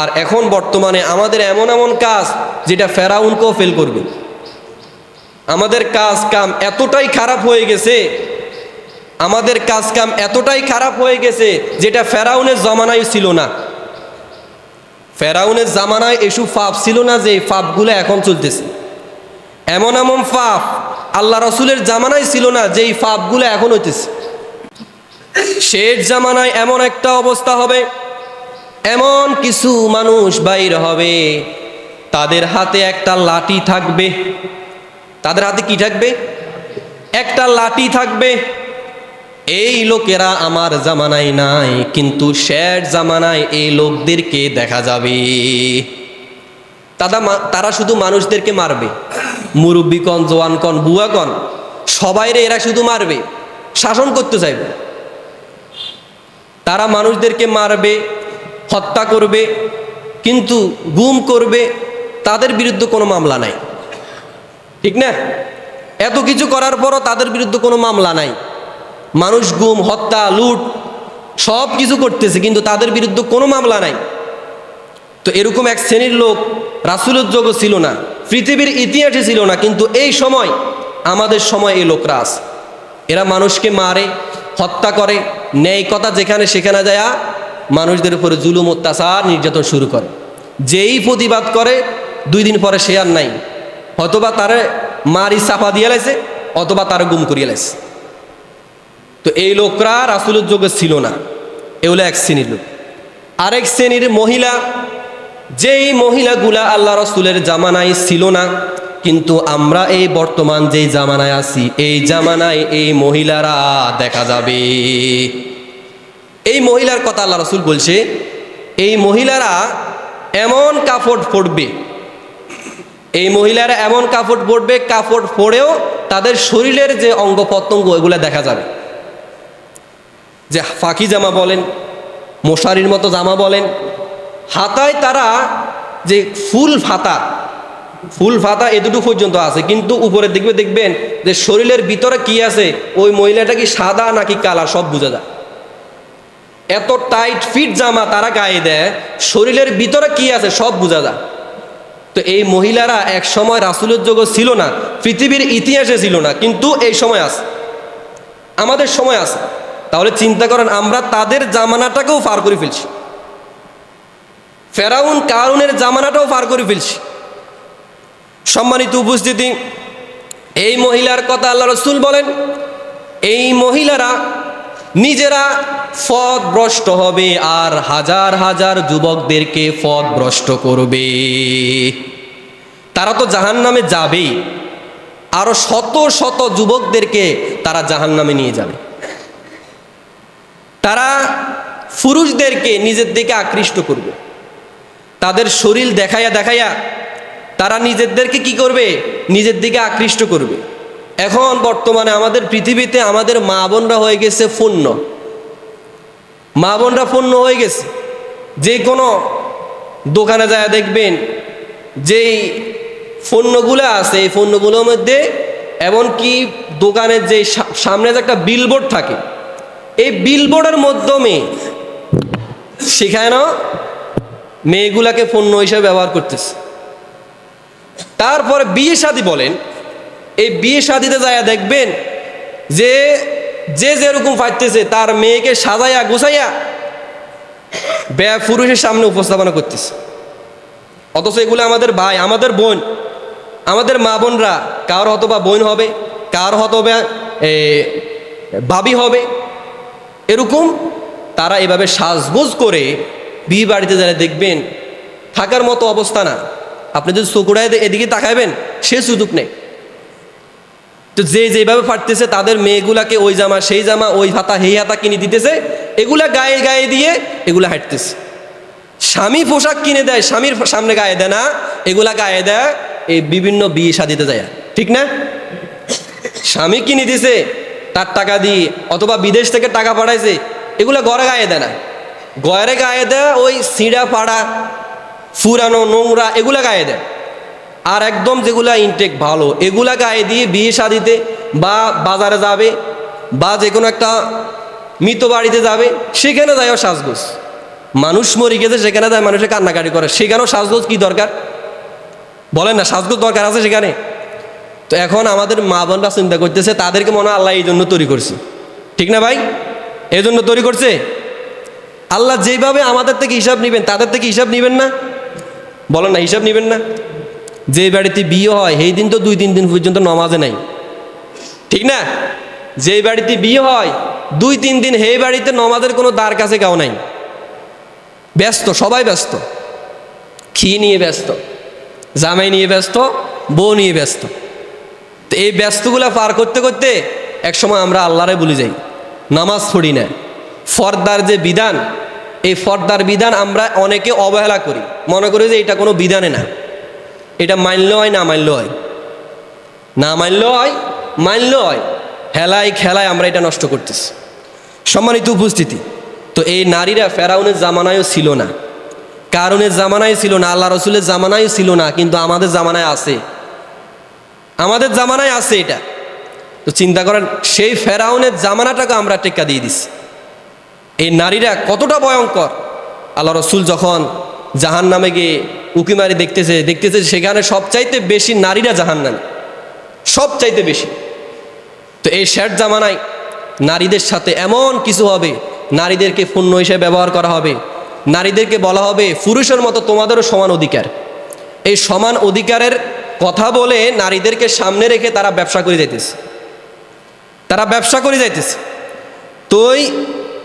আর এখন বর্তমানে আমাদের এমন এমন কাজ যেটা ফেরাউনকেও ফেল করবে। আমাদের কাজ কাম এতটাই খারাপ হয়ে গেছে, আমাদের কাজ কাম এতটাই খারাপ হয়ে গেছে যেটা ফেরাউনের জমানায় ছিল না। ফেরাউনের জামানায় এসব ফাপ ছিল না যে ফাপগুলো এখন চলতেছে। এমন এমন ফাপ আল্লাহ রসুলের জামানায় ছিল না যেই ফাপগুলো এখন হইতেছে। শেষ জামানায় এমন একটা অবস্থা হবে এমন কিছু মানুষ বাইর হবে, তাদের হাতে একটা লাঠি থাকবে। তাদের হাতে কি থাকবে? একটা লাঠি থাকবে। এই লোকেরা আমার জামানায় নাই, কিন্তু শেষ জামানায় এই লোকদেরকে দেখা যাবে। তারা তারা শুধু মানুষদেরকে মারবে। মুরব্বী কন, জোয়ান কন, বুয়া কন, সবাইরে এরা শুধু মারবে, শাসন করতে চাইবে। তারা মানুষদেরকে মারবে হত্যা করবে, কিন্তু গুম করবে, তাদের বিরুদ্ধে কোনো মামলা নাই। ঠিক না? এত কিছু করার পরও তাদের বিরুদ্ধে কোনো মামলা নাই। মানুষ গুম, হত্যা, লুট, সব কিছু করতেছে, কিন্তু তাদের বিরুদ্ধে কোনো মামলা নাই। তো এরকম এক শ্রেণির লোক রাসুলের যোগ্য ছিল না, পৃথিবীর ইতিহাসে ছিল না, কিন্তু এই সময় আমাদের সময় এই লোকরা আছে। এরা মানুষকে মারে, হত্যা করে ন্যায় কথা যেখানে সেখানে যায় মানুষদের উপরে জুলুম, অত্যাচার নির্যাতন শুরু করে। যেই প্রতিবাদ করে, দুই দিন পরে সে আর নাই। অথবা তারে মারি চাপা দিয়ে লাইছে, অথবা তারা গুম করিয়ে লাইছে। তো এই লোকরা রাসুলের যোগ্য ছিল না। এগুলো এক শ্রেণির লোক। আরেক শ্রেণির মহিলা, যেই মহিলাগুলা আল্লাহ রসুলের জামানায় ছিল না, কিন্তু আমরা এই বর্তমান যেই জামানায় আছি, এই জামানায় এই মহিলারা দেখা যাবে। এই মহিলার কথা আল্লাহ রসুল বলছে, এই মহিলারা এমন কাপড় পরবে, এই মহিলারা এমন কাপড় পরবে কাপড় পরেও তাদের শরীরের যে অঙ্গ প্রত্যঙ্গ এগুলো দেখা যাবে। যে ফাঁকি জামা বলেন, মশারির মতো জামা বলেন, হাতায় তারা যে ফুল ফাতা ফুল ফাতা এতটুকু পর্যন্ত আছে, কিন্তু উপরে দেখবে দেখবেন যে শরীরের ভিতরে কি আছে, ওই মহিলাটা কি সাদা নাকি কালা, সব বোঝা যায়। এত টাইট ফিট জামা তারা গায়ে দেয়, শরীরের ভিতরে কি আছে সব বোঝা যায়। তো এই মহিলারা এক সময় রাসুলের যোগ্য ছিল না, পৃথিবীর ইতিহাসে ছিল না, কিন্তু এই সময় আছে। আমাদের সময় আছে। তাহলে চিন্তা করেন, আমরা তাদের জামানাটাকেও পার করে ফেলছি। ফেরাউন কারুনের জামানাটাও পার করে ফেলছি। সম্মানিত উপস্থিতি, এই মহিলার কথা আল্লাহ রসুল বলেন, এই মহিলারা নিজেরা ফদ ভ্রষ্ট হবে আর হাজার হাজার যুবকদেরকে ফদ ভ্রষ্ট করবে। তারা তো জাহান নামে যাবেই। আরও শত শত যুবকদেরকে তারা জাহান নামে নিয়ে যাবে। তারা পুরুষদেরকে নিজের দিকে আকৃষ্ট করবে। তাদের শরীর দেখাইয়া দেখাইয়া তারা নিজেদেরকে কি করবে? নিজের দিকে আকৃষ্ট করবে। এখন বর্তমানে আমাদের পৃথিবীতে আমাদের মা বোনরা হয়ে গেছে পণ্য মা বোনরা পণ্য হয়ে গেছে। যে কোনো দোকানে যায় দেখবেন, যেই পণ্যগুলো আছে, এই পণ্যগুলোর মধ্যে এমনকি দোকানের যে সামনে যে একটা বিলবোর্ড থাকে, এই বিলবোর্ডের মাধ্যমে সেখানে মেয়েগুলাকে পণ্য হিসাবে ব্যবহার করতেছে। তারপরে বিয়ে শাদি বলেন এই বিয়ে শাদিতে যায় দেখবেন যে যে যেরকম পাইতেছে তার মেয়েকে সাজাইয়া গুছাইয়া ব্যয় পুরুষের সামনে উপস্থাপনা করতেছে। অথচ এগুলো আমাদের ভাই, আমাদের বোন, আমাদের মা বোনরা, কার হয়তো বা বোন হবে, কার হয়তো বা ভাবি হবে, এরকম তারা এভাবে সাজগোজ করে বিয়ে বাড়িতে যারা দেখবেন, থাকার মতো অবস্থা না। আপনি যদি চকুড়ায় এদিকে তাকাইবেন, সে সুযোগ নেই। তো যে যেভাবে পারতেছে তাদের মেয়েগুলাকে ওই জামা, সেই জামা, ওই হাতা হেই হাতা কিনে দিতেছে। এগুলা গায়ে গায়ে দিয়ে এগুলা হাঁটতেছে। স্বামী পোশাক কিনে দেয়, স্বামীর সামনে গায়ে দেয় না, এগুলা গায়ে দেয়, এই বিভিন্ন বিয়ে শাদিতে যায়। ঠিক না? স্বামী কিনে দিছে, তার টাকা দিয়ে, অথবা বিদেশ থেকে টাকা পাঠাইছে, এগুলা গড়ে গায়ে দেয় না। ঘরে গায়ে দেয় ওই সিঁড়া পাড়া ফুরানো নোংরা, এগুলা গায়ে দেয়। আর একদম যেগুলা ইনটেক ভালো, এগুলা গায়ে দিয়ে বিয়ে শাদিতে বা বাজারে যাবে বা যে কোনো একটা মৃত বাড়িতে যাবে, সেখানে যায় সাজগোজ। মানুষ মরে গেছে, সেখানে যায়, মানুষে কান্নাকাটি করে। সেখানেও সাজগোজ কি দরকার? বলেন না, সাজগোজ দরকার আছে সেখানে? তো এখন আমাদের মা বোনরা চিন্তা করতেছে, তাদেরকে মনে আল্লাহ এই জন্য তৈরি করছে। ঠিক না ভাই? এই জন্য তৈরি করছে? আল্লাহ যেভাবে আমাদের থেকে হিসাব নেবেন, তাদের থেকে হিসাব নেবেন না? বলেন না, হিসাব নেবেন না? যে বাড়িতে বিয়ে হয়, সেই দিন তো দুই, তিন দিন পর্যন্ত নমাজে নাই। ঠিক না? যে বাড়িতে বিয়ে হয়, দুই, তিন দিন সেই বাড়িতে নমাজের কোনো দ্বার কাছে কেউ নাই। ব্যস্ত, সবাই ব্যস্ত। খি নিয়ে ব্যস্ত? জামাই নিয়ে ব্যস্ত, বউ নিয়ে ব্যস্ত। তো এই ব্যস্তগুলো পার করতে করতে একসময় আমরা আল্লাহরে বলে যাই, নামাজ পড়ি না। ফর্দার যে বিধান, এই ফর্দার বিধান আমরা অনেকে অবহেলা করি। মনে করি যে এটা কোনো বিধানে না। এটা মানলেও হয়, না মানলেও হয়? না মানলেও হয় মানলেও হয়। হেলায় খেলায় আমরা এটা নষ্ট করতেছি। সম্মানিত উপস্থিতি, তো এই নারীরা ফেরাউনের জামানায়ও ছিল না। কারণের জামানায় ছিল না, আল্লাহ রসুলের জামানায় ছিল না, কিন্তু আমাদের জামানায় আছে। আমাদের জামানায় আছে এটা। তো চিন্তা করেন, সেই ফেরাউনের জামানাটাকে আমরা টেক্কা দিয়ে দিছি। এই নারীরা কতটা ভয়ঙ্কর। আল্লাহ রসুল যখন জাহান নামে গিয়ে উকিমারি দেখতেছে দেখতেছে সেখানে সবচাইতে বেশি নারীরা জাহান নামে সবচাইতে বেশি। তো এই শেষ জামানায় নারীদের সাথে এমন কিছু হবে, নারীদেরকে পণ্য হিসেবে ব্যবহার করা হবে, নারীদেরকে বলা হবে পুরুষের মতো তোমাদেরও সমান অধিকার। এই সমান অধিকারের কথা বলে নারীদেরকে সামনে রেখে তারা ব্যবসা করে যাইতেছে। তারা ব্যবসা করে যাইতেছে। তোই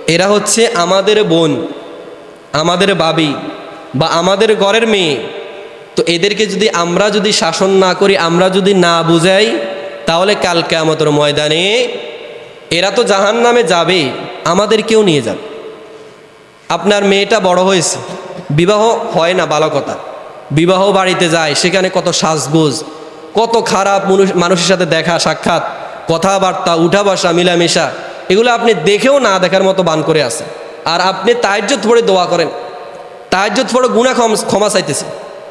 এরা হচ্ছে আমাদের বোন, আমাদের বাবি বা আমাদের ঘরের মেয়ে, তো এদেরকে যদি আমরা যদি শাসন না করি, আমরা যদি না বুঝাই, তাহলে কালকে আমাদের ময়দানে এরা তো জাহান নামে যাবে, আমাদের কেউ নিয়ে যাবে। আপনার মেয়েটা বড় হয়েছে, বিবাহ হয় না ভালো কথা। বিবাহ বাড়িতে যায়, সেখানে কত সাজগোজ, কত খারাপ মানুষ- মানুষের সাথে দেখা, সাক্ষাৎ, কথাবার্তা উঠা বসা মিলামেশা, এগুলো আপনি দেখেও না দেখার মতো বান করে আছে। আর আপনি তাহাজ্জত পড়ে দোয়া করেন তাহাজ্জত পড়ে গুণা ক্ষম- চাইতেছে।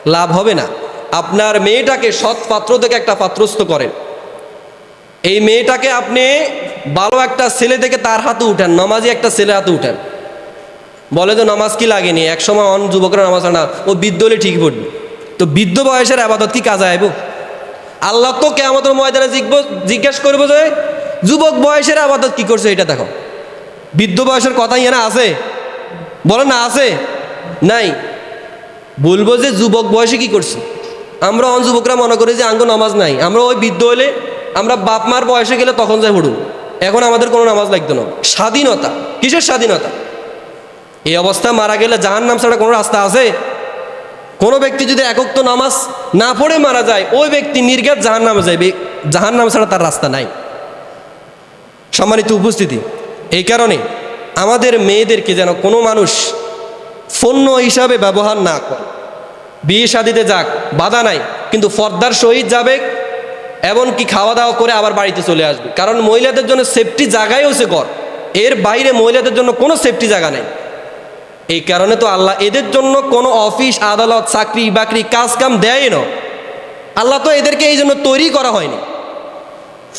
লাভ হবে না। আপনার মেয়েটাকে সৎ পাত্র থেকে একটা পাত্রস্থ করেন। এই মেয়েটাকে আপনি ভালো একটা ছেলে থেকে তার হাতে উঠান, নমাজি একটা ছেলে হাতে উঠান। বলে তো নামাজ কি লাগেনি? এক সময় অন, যুবকরা নামাজ না ও বৃদ্ধ হলে ঠিক পড়বে। তো বৃদ্ধ বয়সের আবাদত কি কাজে আইব? আল্লাহ তো কেমতের ময়দানে জিজ্ঞেস করব যে, যুবক বয়সের আবাদত কি করছে? এটা দেখো। বৃদ্ধ বয়সের কথা ইয়ে আছে। বলে না, আছে। নাই। বলব যে যুবক বয়সে কি করছে? আমরা অন যুবকরা মনে করি যে আঙ্গ নামাজ নাই। আমরা ওই বৃদ্ধ হলে আমরা বাপ মার বয়সে গেলে তখন যাই পড়ুন এখন আমাদের কোনো নামাজ লাগতো না। স্বাধীনতা। কিসের স্বাধীনতা? এই অবস্থা মারা গেলে জাহান নাম ছাড়া কোনো রাস্তা আছে? কোনো ব্যক্তি যদি একক তো নামাজ না পড়ে মারা যায়, ওই ব্যক্তি নির্ঘাত জাহান নামে যাবে জাহান নাম ছাড়া তার রাস্তা নাই। সম্মানিত উপস্থিতি, এই কারণে আমাদের মেয়েদেরকে যেন কোনো মানুষ পণ্য হিসাবে ব্যবহার না করে। বিয়ে শাদিতে যাক, বাধা নাই, কিন্তু ফর্দার সহিত যাবে, এমনকি খাওয়া দাওয়া করে আবার বাড়িতে চলে আসবে। কারণ মহিলাদের জন্য সেফটি জায়গায় হচ্ছে ঘর। এর বাইরে মহিলাদের জন্য কোনো সেফটি জায়গা নেই। এই কারণে তো আল্লাহ এদের জন্য কোনো অফিস, আদালত, চাকরি, বাকরি কাজ কাম দেয় না। আল্লাহ তো এদেরকে এই জন্য তৈরি করা হয়নি।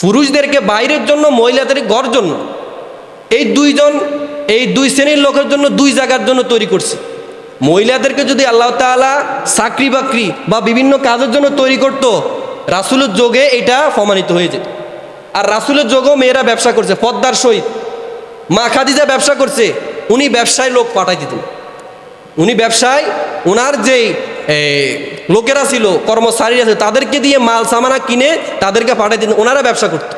পুরুষদেরকে বাইরের জন্য, মহিলাদের ঘর জন্য। এই দুইজন, এই দুই শ্রেণির লোকের জন্য দুই জায়গার জন্য তৈরি করছে। মহিলাদেরকে যদি আল্লাহ তাআলা চাকরি বাকরি বা বিভিন্ন কাজের জন্য তৈরি করত, রাসুলের যোগে এটা প্রমাণিত হয়ে যেত। আর রাসুলের যোগেও মেয়েরা ব্যবসা করছে, পদ্মার সহিত। মা খাদিজা ব্যবসা করছে, উনি ব্যবসায় লোক পাঠাই দিতেন। উনি ব্যবসায় ওনার যেই লোকেরা ছিল, কর্মচারীরা ছিল, তাদেরকে দিয়ে মাল, সামানা কিনে তাদেরকে পাঠাই দিতেন ওনারা ব্যবসা করত।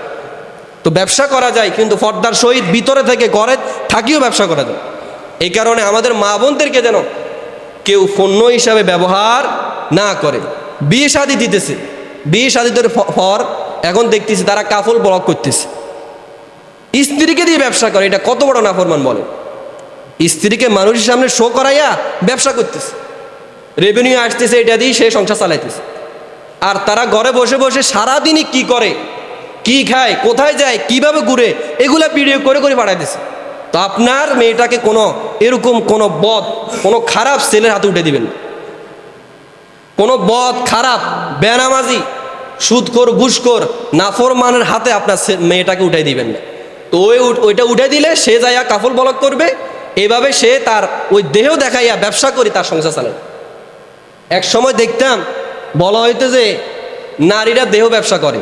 তো ব্যবসা করা যায়, কিন্তু পর্দার সহিত ভিতরে থেকে ঘরে থাকিও ব্যবসা করা যায়। এই কারণে আমাদের মা বোনদেরকে যেন কেউ পণ্য হিসাবে ব্যবহার না করে। বিয়ে শাদি দিতেছে। বিয়ে শাদিদের পর এখন দেখতেছি তারা কাফল ব্লক করতেছে। স্ত্রীকে দিয়ে ব্যবসা করে, এটা কত বড় নাফরমান বলে। স্ত্রীকে মানুষের সামনে শো করাইয়া ব্যবসা করতেছে। রেভিনিউ আসতেছে, এটা দিয়ে সে সংসার চালাইতেছে। আর তারা ঘরে বসে বসে সারাদিনই কি করে, কি খায়, কোথায় যায়, কীভাবে ঘুরে, এগুলা ভিডিও করে করে পাঠাইতেছে। তো আপনার মেয়েটাকে কোনো এরকম কোনো বদ, কোনো খারাপ ছেলের হাতে উঠে দিবেন। কোনো বদ, খারাপ, বেনামাজি সুদখোর ঘুষখোর নাফরমানের হাতে আপনার মেয়েটাকে উঠাই দিবেন না। তো ওই ওইটা উঠে দিলে সে যাইয়া কাফল বলক করবে এইভাবে সে তার ওই দেহ দেখাইয়া ব্যবসা করি তার সংসার চালায়। এক সময় দেখতাম, বলা হইতো যে নারীরা দেহ ব্যবসা করে।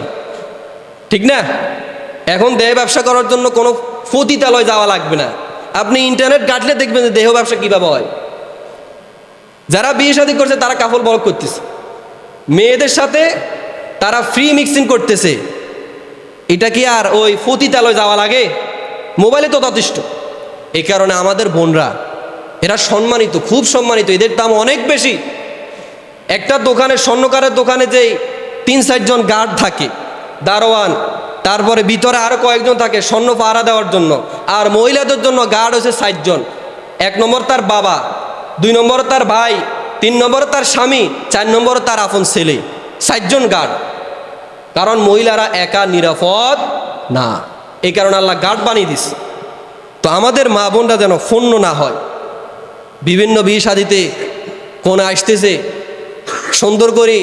ঠিক না? এখন দেহ ব্যবসা করার জন্য কোনো পতিতালয় যাওয়া লাগবে না। আপনি ইন্টারনেট ঘাটলে দেখবেন যে দেহ ব্যবসা কীভাবে হয়। যারা বিয়ে শাদী করছে, তারা কাফল বরক করতেছে। মেয়েদের সাথে তারা ফ্রি মিক্সিং করতেছে। এটা কি আর ওই ফতিতালয় যাওয়া লাগে? মোবাইলে তো যথেষ্ট এই কারণে আমাদের বোনরা, এরা সম্মানিত, খুব সম্মানিত। এদের দাম অনেক বেশি। একটা দোকানে, স্বর্ণকারের দোকানে যেই তিন চারজন গার্ড থাকে, দারোয়ান তারপরে ভিতরে আরও কয়েকজন থাকে স্বর্ণ পাহারা দেওয়ার জন্য। আর মহিলাদের জন্য গার্ড হচ্ছে ষাটজন এক নম্বর তার বাবা, দুই নম্বর তার ভাই, তিন নম্বর তার স্বামী, চার নম্বর তার আপন ছেলে। ষাটজন গার্ড কারণ মহিলারা একা নিরাপদ না। এই কারণে আল্লাহ গার্ড বানিয়ে দিস তো আমাদের মা বোনরা যেন ফন্য না হয়। বিভিন্ন বিয়ে শাদিতে কোন আসতেছে, সুন্দর করে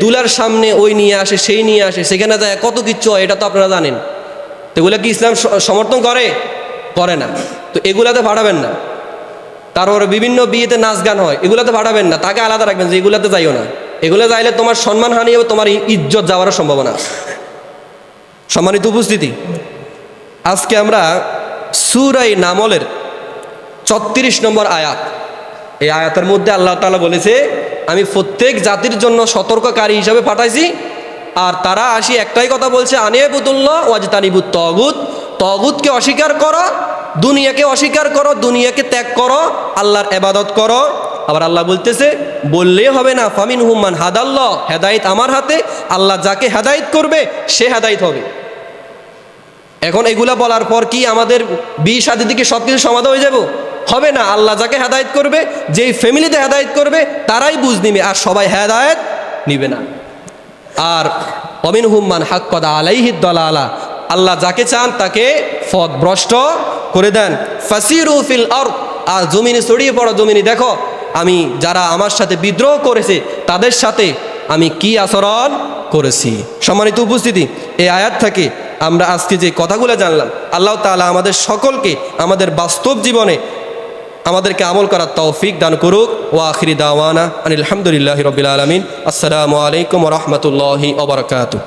দুলার সামনে ওই নিয়ে আসে, সেই নিয়ে আসে, সেখানে যায়, কত কিচ্ছু হয়, এটা তো আপনারা জানেন। তো এগুলো কি ইসলাম সমর্থন করে? করে না। তো এগুলাতে ভাড়াবেন না। তারপরে বিভিন্ন বিয়েতে নাচ গান হয়, এগুলাতে ভাড়াবেন না। তাকে আলাদা রাখবেন যে এগুলাতে যাইও না। এগুলো যাইলে তোমার সম্মান হানি হবে, তোমার ইজ্জত যাওয়ারও সম্ভাবনা সম্মানিত উপস্থিতি। আজকে আমরা সুরাই নামলের ছত্রিশ নম্বর আয়াত। এই আয়াতের মধ্যে আল্লাহ তাআলা বলেছে আমি প্রত্যেক জাতির জন্য সতর্ককারী হিসাবে পাঠাইছি। আর তারা আসি একটাই কথা বলছে, আনিয়াবুদুল্লাহ ওয়াজতানিবুত তগুত। তগুতকে অস্বীকার করো, দুনিয়াকে অস্বীকার করো, দুনিয়াকে ত্যাগ করো, আল্লাহর এবাদত করো। আবার আল্লাহ বলতেছে বললে হবে না ফামিন হুম্মান হাদাল্লাহ। হেদায়েত আমার হাতে, আল্লাহ যাকে হেদায়েত করবে, সে হেদায়েত হবে। এখন এগুলা বলার পর কি আমাদের বিয়ে সাথে দিকে সব কিছু সমাধান হয়ে যাব? হবে না, আল্লাহ যাকে হেদায়ত করবে, যেই ফ্যামিলিতে হেদায়ত করবে, তারাই বুঝ নিবে, আর সবাই হেদায়ত নিবে না। আর অমিন হুম্মান হাক্কদা আলাইহি দলালা, আল্লাহ যাকে চান তাকে ফদ ভ্রষ্ট করে দেন। ফাসিরু ফিল আর আর জমিনে ছড়িয়ে পড়ো জমিনে দেখো, আমি যারা আমার সাথে বিদ্রোহ করেছে, তাদের সাথে আমি কি আচরণ করেছি? সম্মানিত উপস্থিতি, এই আয়াত থেকে আমরা আজকে যে কথাগুলো জানলাম, আল্লাহ তাআলা আমাদের সকলকে আমাদের বাস্তব জীবনে আমাদেরকে আমল করার তৌফিক দান করুক। ও আখিরি দাওয়ানা আনিল আলহামদুলিল্লাহ রবিল আলমিন। আসসালামু আলাইকুম রহমতুল্লাহি ওবরকাতু